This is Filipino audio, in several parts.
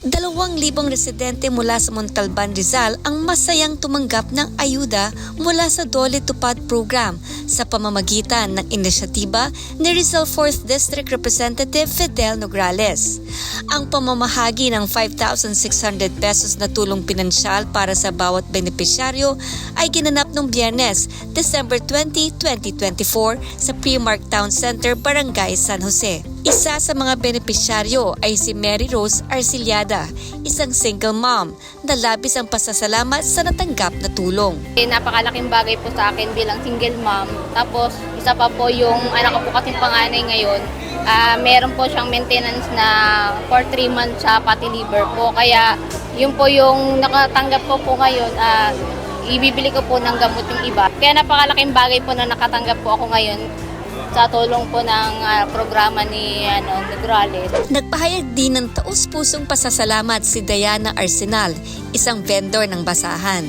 Dalawang libong residente mula sa Montalban, Rizal ang masayang tumanggap ng ayuda mula sa Dole Tupad Program sa pamamagitan ng inisyatiba ni Rizal 4th District Representative Fidel Nograles. Ang pamamahagi ng 5,600 pesos na tulong pinansyal para sa bawat benepisyaryo ay ginanap noong biyernes, December 20, 2024 sa Primark Town Center, Barangay San Jose. Isa sa mga benepisyaryo ay si Mary Rose Arciliada, isang single mom na labis ang pasasalamat sa natanggap na tulong. Eh, napakalaking bagay po sa akin bilang single mom. Tapos, isa pa po yung anak ko po kasing panganay ngayon. Ah, meron po siyang maintenance na for 3 months sa pati liver po. Kaya, yun po yung nakatanggap ko po ngayon. ah, ibibili ko po ng gamot yung iba. Kaya napakalaking bagay po na nakatanggap po ako ngayon sa tulong po ng ah, programa ni ano, Negrales. Nagpahayag din ng taus-pusong pasasalamat si Diana Arsenal, isang vendor ng basahan.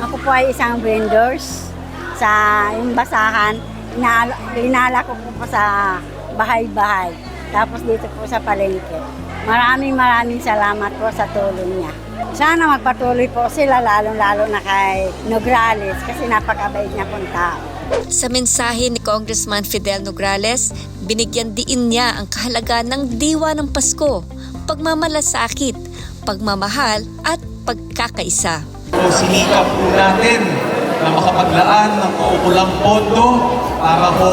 Ako po ay isang vendors sa yung basahan. Inala, inala ko po, po sa bahay-bahay. Tapos dito po sa palengke. Maraming maraming salamat po sa tulong niya. Sana magpatuloy po sila lalong-lalo na kay Nograles kasi napakabait niya pong tao. Sa mensahe ni Congressman Fidel Nograles, binigyan diin niya ang kahalaga ng diwa ng Pasko, pagmamalasakit, pagmamahal at pagkakaisa. So sinikap po natin na makapaglaan ng kaukulang pondo para po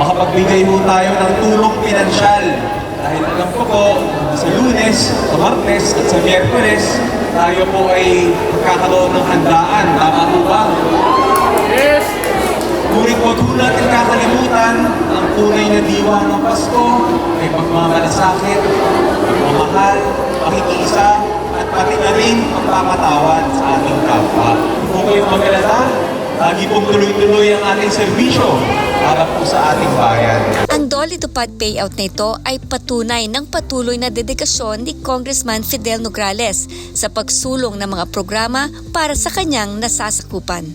makapagbigay po tayo ng tulong pinansyal. Dahil alam po, sa lunes, sa martes at sa miyerkules, tayo po ay magkakaroon ng handaan. Tama po ba? Yes! Ngunit huwag po natin kakalimutan ang tunay na diwa ng Pasko ay pagmamalasakit, pagmamahal, pakikiisa, at pati na rin pagpapatawad sa ating kapwa. Kung kayong magalala, pong tuloy-tuloy ang ating serbisyo para po sa ating bayan. Ang Dolly Tupad payout na ito ay patunay ng patuloy na dedikasyon ni Congressman Fidel Nograles sa pagsulong ng mga programa para sa kanyang nasasakupan.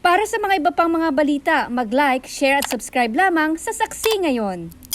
Para sa mga iba pang mga balita, mag-like, share at subscribe lamang sa Saksi Ngayon.